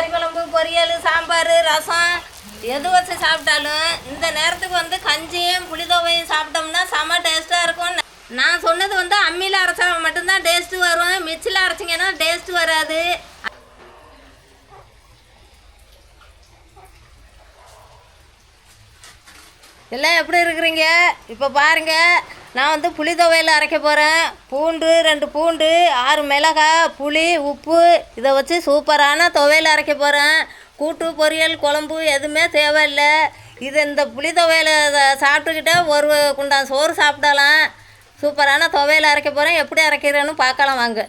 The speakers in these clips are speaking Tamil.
கறி குழம்பு பொரியல் சாம்பார் ரசம் எது வச்சு சாப்பிட்டாலும் இந்த நேரத்துக்கு வந்து கஞ்சியும் புளிதோவையும் சாப்பிட்டோம்னா செம டேஸ்ட்டாக இருக்கும். நான் சொன்னது வந்து அம்மியில் அரைச்சா மட்டும்தான் டேஸ்ட்டு வரும். மிச்சில் அரைச்சிங்கன்னா டேஸ்ட்டு வராது. எல்லாம் எப்படி இருக்கிறீங்க? இப்போ பாருங்க. நான் வந்து புளி துவையல் அரைக்க போகிறேன் பூண்டு ரெண்டு பூண்டு ஆறு மிளகாய் புளி உப்பு இதை வச்சு சூப்பரான துவையல் அரைக்க போகிறேன் கூட்டு பொரியல் குழம்பு எதுவுமே தேவையில்லை. இது இந்த புளி துவையலை சாப்பிட்டுக்கிட்டே ஒரு குண்டான் சோறு சாப்பிடலாம் சூப்பரான துவையல் அரைக்க போகிறேன் எப்படி அரைக்கிறேன்னு பார்க்கலாம் வாங்க.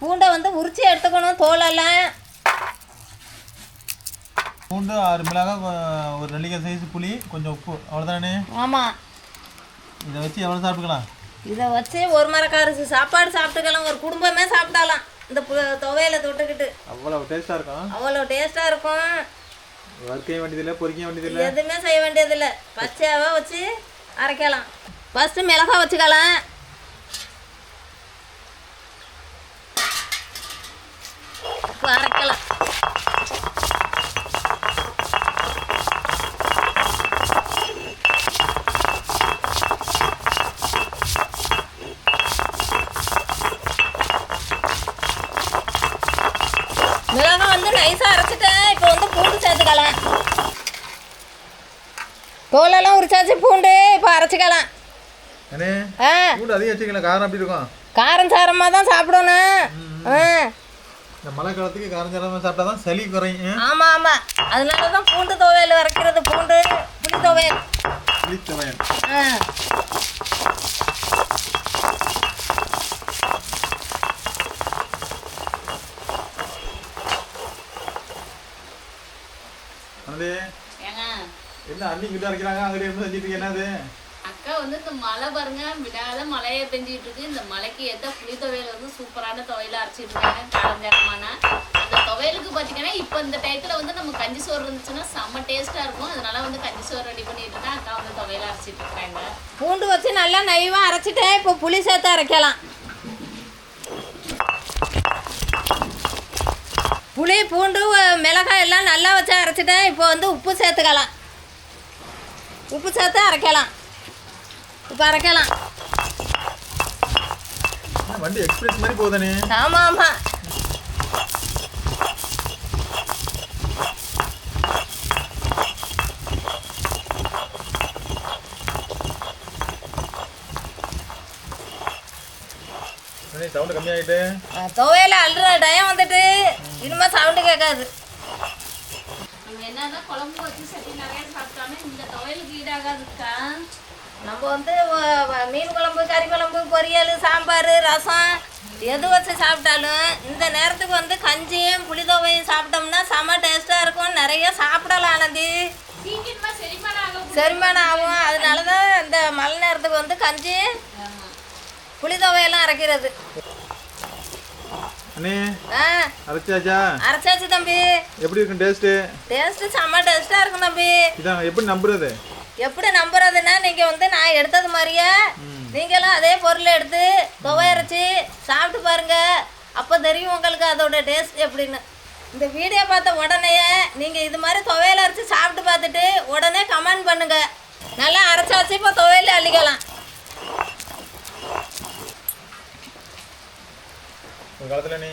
பூண்டை வந்து உரிச்சு எடுத்துக்கணும் தோலெல்லாம். பூண்டு ஆறு மிளகாய் ஒரு நெல்லிக்காய் சைஸ் புளி கொஞ்சம் உப்பு. அவ்வளோதானே ஆமாம் இதை வச்சு எவ்வளோ சாப்பிட்டுக்கலாம்? இதை வச்சு ஒரு மரக்காரிசி சாப்பாடு சாப்பிட்டுக்கலாம் ஒரு குடும்பமே சாப்பிட்டாலாம். இந்த துவையில தொட்டுக்கிட்டு. அவ்வளோ டேஸ்ட்டாக இருக்கும்? அவ்வளோ டேஸ்ட்டாக இருக்கும். வறுக்கையும் வேண்டியதில்லை பொரிக்கவும் வேண்டியதில்லை. எதுவுமே செய்ய வேண்டியதில்லை. பச்சையாகவே வச்சு அரைக்கலாம். ஃபஸ்ட்டு மிளகாய் வச்சுக்கலாம் சேர்த்துக்கலாம் தோலெல்லாம் உரிச்சாச்சு பூண்டு இப்போ அரைச்சிக்கலாம். ஆ. பூண்டு அதிகம் வச்சுக்கலாம் காரம் அப்படி இருக்கும். காரம் சாரமாக தான் சாப்பிடணும். ஆ. இந்த மழை காலத்துக்கு காரம் சாரமாக சாப்பிட்டா தான் சளி குறையும். ஆமாம் ஆமாம் அதனால தான் பூண்டு துவையல் அரைக்கிறது பூண்டு புளி துவையல். புளி துவையல். ஆ. ஏங்க? என்ன அண்ணி கிட்ட அரைக்கிறாங்க அங்கிட்ட இருந்து செஞ்சுட்டு என்னது? அக்கா வந்து இந்த மழை பாருங்க விடாத மழையே பெஞ்சிட்டு இருக்கு இந்த மழைக்கு ஏத்த புளி துவையல் வந்து சூப்பரான துவையில அரைச்சிட்டு இருக்காங்க காலஞ்சரமான அந்த துவையலுக்கு பாத்தீங்கன்னா இப்போ இந்த டயத்துல வந்து நம்ம கஞ்சி சோறு இருந்துச்சுன்னா செம்ம டேஸ்டா இருக்கும். அதனால வந்து கஞ்சி சோறு ரெடி பண்ணிட்டு இருக்கேன் அக்கா வந்து துவையில அரைச்சிட்டு இருக்காங்க பூண்டு வச்சு நல்லா நைவாக அரைச்சிட்டேன். இப்போ புளி சேர்த்து அரைக்கலாம். புளி பூண்டு மிளகாய் எல்லாம் நல்லா வச்சு அரைச்சிட்டேன் இப்போ வந்து உப்பு சேர்த்துக்கலாம். உப்பு சேர்த்து அரைக்கலாம். இப்போ அரைக்கலாம். வண்டி எக்ஸ்பிரஸ் மாதிரி போகுதானே? ஆமாம் ஆமாம் சவுண்டு கம்மியாகிட்டு துவையில அல்ற டயம் வந்துட்டு. இனிமேல் சவுண்டு கேட்காது. நம்ம குழம்பு வச்சு சட்டி நிறைய சாப்பிட்டாலும் இந்த துவையலுக்கு ஈடாகாதுக்கா. நம்ம வந்து மீன் குழம்பு கறி குழம்பு பொரியல் சாம்பார் ரசம் எது வச்சு சாப்பிட்டாலும் இந்த நேரத்துக்கு வந்து கஞ்சியும் புளிதோவையும் சாப்பிட்டோம்னா செம டேஸ்ட்டாக இருக்கும். நிறைய சாப்பிடலாம் ஆனந்தி. செரிமானம் ஆகும் அதனால தான் இந்த மழை நேரத்துக்கு வந்து கஞ்சி புளிதோவையெல்லாம் அரைக்கிறது. அண்ணே அரைச்சாச்சா? அரைச்சாச்சு தம்பி. எப்படி இருக்கும் டேஸ்ட்டு? டேஸ்ட்டு செம்ம டேஸ்ட்டாக இருக்கும் தம்பி. இதான் எப்படி நம்புறது? எப்படி நம்புறதுன்னா நீங்கள் வந்து நான் எடுத்தது மாதிரியே நீங்களும் அதே பொருளை எடுத்து துவையரைச்சி சாப்பிட்டு பாருங்க. அப்போ தெரியும் உங்களுக்கு அதோட டேஸ்ட் எப்படின்னு. இந்த வீடியோ பார்த்த உடனேயே நீங்கள் இது மாதிரி துவையல் அரைச்சி சாப்பிட்டு பார்த்துட்டு உடனே கமெண்ட் பண்ணுங்க. நல்லா அரைச்சாச்சு இப்போ துவையல் அள்ளிக்கலாம். ஒரு காலத்தில் நீ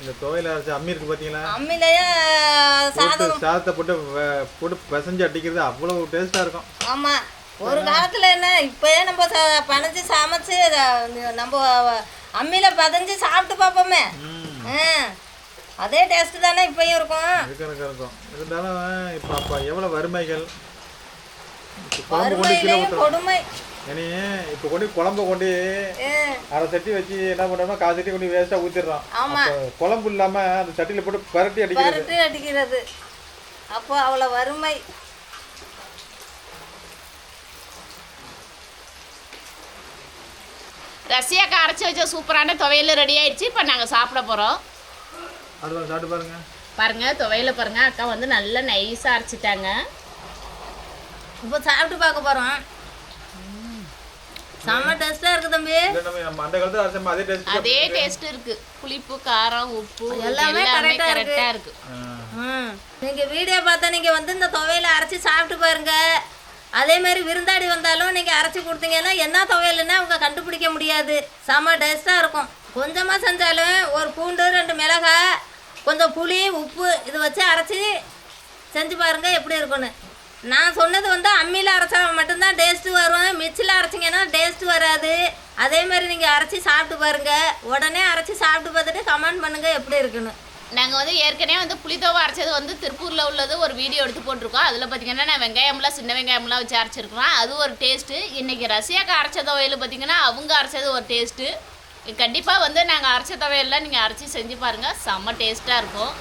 இந்த துவையில அரைச்ச அம்மி இருக்கு பார்த்தீங்களா அம்மிலேயே சாதம். சாதத்தை போட்டு போட்டு பிசைஞ்சு அடிக்கிறது அவ்வளவு டேஸ்ட்டாக இருக்கும். ஆமாம் ஒரு காலத்தில் என்ன இப்போயே நம்ம பனைஞ்சு சமைச்சு நம்ம அம்மியில் பதஞ்சு சாப்பிட்டு பார்ப்போமே அதே டேஸ்ட் தானே இப்பயும் இருக்கும். இருக்கும் இருக்கும் இருந்தாலும் இப்போ அப்போ எவ்வளோ வறுமைகள்? ஊற்றுறோம் கொடுமை. இனி இப்போ கொண்டு குழம்பு கொண்டு அரை சட்டி வச்சு என்ன பண்ணுறோம்னா கால் சட்டி கொண்டு வேஸ்ட்டாக ஊற்றிடுறோம் ஆமா. அப்போ குழம்பு இல்லாமல் அந்த சட்டியில் போட்டு பரட்டி அடிக்கிறது. பருட்டு அடிக்கிறது. அப்போ அவ்வளோ வறுமை. ரஷ்யாக்கா அரைச்சி வச்ச சூப்பரான துவையல் ரெடி ஆயிடுச்சு. இப்போ நாங்கள் சாப்பிட போகிறோம் அது வந்து சாப்பிட்டு பாருங்க. பாருங்க துவையில பாருங்க. அக்கா வந்து நல்லா நைஸாக அரைச்சிட்டாங்க. இப்போ சாப்பிட்டு பார்க்க போகிறோம் செம்ம டேஸ்ட்டாக இருக்குது தம்பி. அந்த காலத்துல அரைச்சோம் அதே டேஸ்ட் அதே டேஸ்ட் இருக்கு. புளிப்பு காரம் உப்பு எல்லாமே இருக்கு. கரெக்டா இருக்கு. ம். நீங்கள் வீடியோ பார்த்தா நீங்கள் வந்து இந்த துவையலை அரைச்சி சாப்பிட்டு பாருங்க. அதே மாதிரி விருந்தாடி வந்தாலும் நீங்கள் அரைச்சி கொடுத்தீங்கன்னா என்ன துவையல்னு அவங்க கண்டுபிடிக்க முடியாது. செம்ம டேஸ்ட்டாக இருக்கும். கொஞ்சமாக செஞ்சாலும் ஒரு பூண்டு ரெண்டு மிளகாய் கொஞ்சம் புளி உப்பு இது வச்சு அரைச்சி செஞ்சு பாருங்க எப்படி இருக்கும்னு. நான் சொன்னது வந்து அம்மியில் அரைச்சா மட்டும்தான் டேஸ்ட்டு வரும். மிக்சியில் அரைச்சிங்கன்னா டேஸ்ட்டு வராது. அதே மாதிரி நீங்கள் அரைச்சி சாப்பிட்டு பாருங்க. உடனே அரைச்சி சாப்பிட்டு பார்த்துட்டு கமெண்ட் பண்ணுங்கள் எப்படி இருக்குன்னு. நாங்கள் வந்து ஏற்கனவே வந்து புளித்தோவை அரைச்சது வந்து திருப்பூரில் உள்ளது ஒரு வீடியோ எடுத்து போட்டிருக்கோம். அதில் பார்த்தீங்கன்னா நான் வெங்காயம்லாம் சின்ன வெங்காயம்லாம் வச்சு அரைச்சிருக்கிறோம். அது ஒரு டேஸ்ட்டு இன்றைக்கி ரசியாக்கா அரைச்ச துவையல் பார்த்தீங்கன்னா அவங்க அரைச்சது ஒரு டேஸ்ட்டு கண்டிப்பாக வந்து நாங்கள் அரைச்ச துவையல்லாம் நீங்கள் அரைச்சி செஞ்சு பாருங்கள் செம்ம டேஸ்ட்டாக இருக்கும்.